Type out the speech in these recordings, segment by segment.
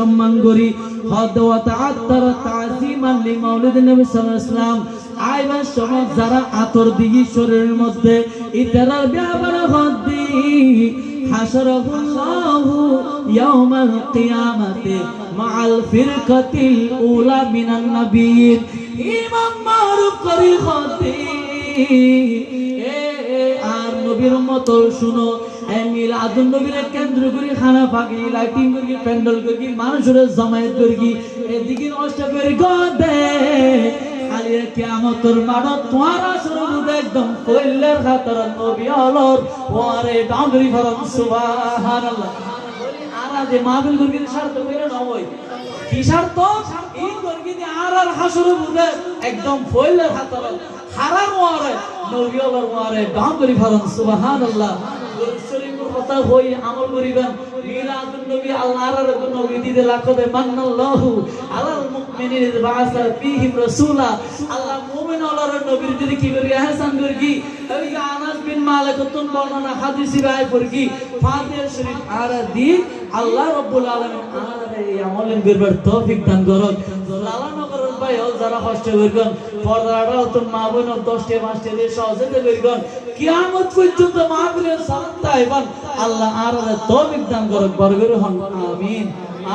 সম্মান করি। হদ আইবার যারা আতর দিগি শরীরের মধ্যে, ইতারার ব্যাপার হদ্দি হাসরাহুল্লাহু ইয়াউমাল কিয়ামাতে মাআল ফিরকাতিল উলা মিনান ইমাম মারুফ করি এ আর নবীর মতো শুনো এমিল আদুল নবীর কেন্দ্র করি, খানা ফাঁকি লাইটিং করি প্যান্ডেল করি, মানুষের জমায়েত করি। এদিকে নষ্ট করি গদে। খালি কিয়ামতের একদম কইলের খাতর নবী অলর ওরে ডাঙ্গরি ফরম সুবহানাল্লাহ। আর আজ মাহফিল করি স্বার্থ করে নয় কি স্বার্থ এই করি আর আর হাসর বুঝে একদম কইলের খাতর হারার ওয়ারে কথা হই, আমল করিবেন। মিলাদুন নবী আল্লাহর নবী দিতে মান্নাল্লাহু আলাল মুমিনিন বাসা ফীহিম রাসূলা। আল্লাহ মুমিন আল্লাহর নবীর দিকে কি করি আহসান করি? কি ওই আনাস বিন মালিক তুন বর্ণনা কি, ফাতিহা শরীফ আর দি আল্লাহ রাব্বুল আলামিন এই আমলেন করবার তৌফিক দান করুন। ভাই হল যারা কষ্ট করবেন পর্দাটা তো মা বোন দশটে পাঁচটে দিয়ে সহজে করবেন কিয়ামত পর্যন্ত মাহফিলের সালাত আইবান আল্লাহ আর তৌফিক দান করুক বরগর হন। আমিন।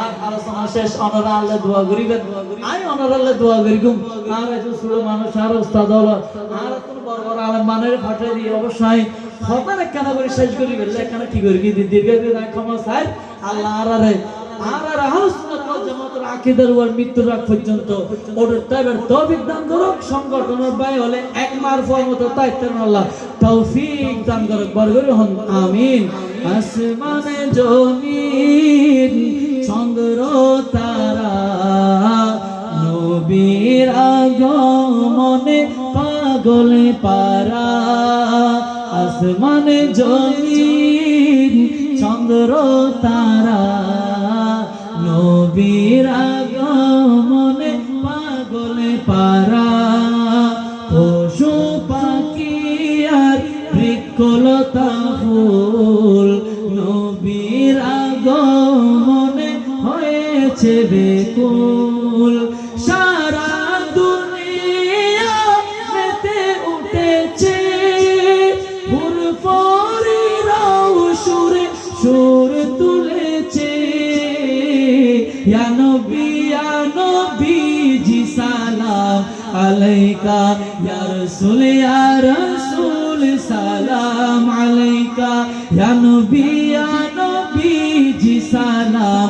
আর আলোচনা শেষ অনারা আল্লাহ দোয়া করিবেন। আমি অনারা আল্লাহ দোয়া করিকুম। আর এত ছোট মানুষ, আর ওস্তাদ হলো, আর কোন বড় বড় আলেম মানের ফাটে দিয়ে অবশ্যই হতার একখানা করে শেষ করি বললে একখানা কি করি দীর্ঘ দিন? ক্ষমা চাই। আল্লাহ আর আরে, আর আর জামাতের আকীদার ওয়ার মৃত্যুর আগ পর্যন্ত ওদের তাইবার তৌফিক দান করুক সংগঠনের ভাই হলে এক মার ফরমতো তাইতেন আল্লাহ। তৌফিক দান করুক বরগরি হন, আমিন। আসমানে জমিন চন্দ্র তারা নবীর আগমনে পাগলে পারা। আসমানে জমিন চন্দ্র তারা হয়েছে বেকুল। সারা দুনিয়া মেতে উঠেছে। ফুরফরিরাও সুরে সুর তুলেছে। নবী নবী, জি সালাম আলাইকা। ইয়া রাসূল ইয়া রাসূল আলাইকা। ইয়া নবী, ইয়া জি সালাম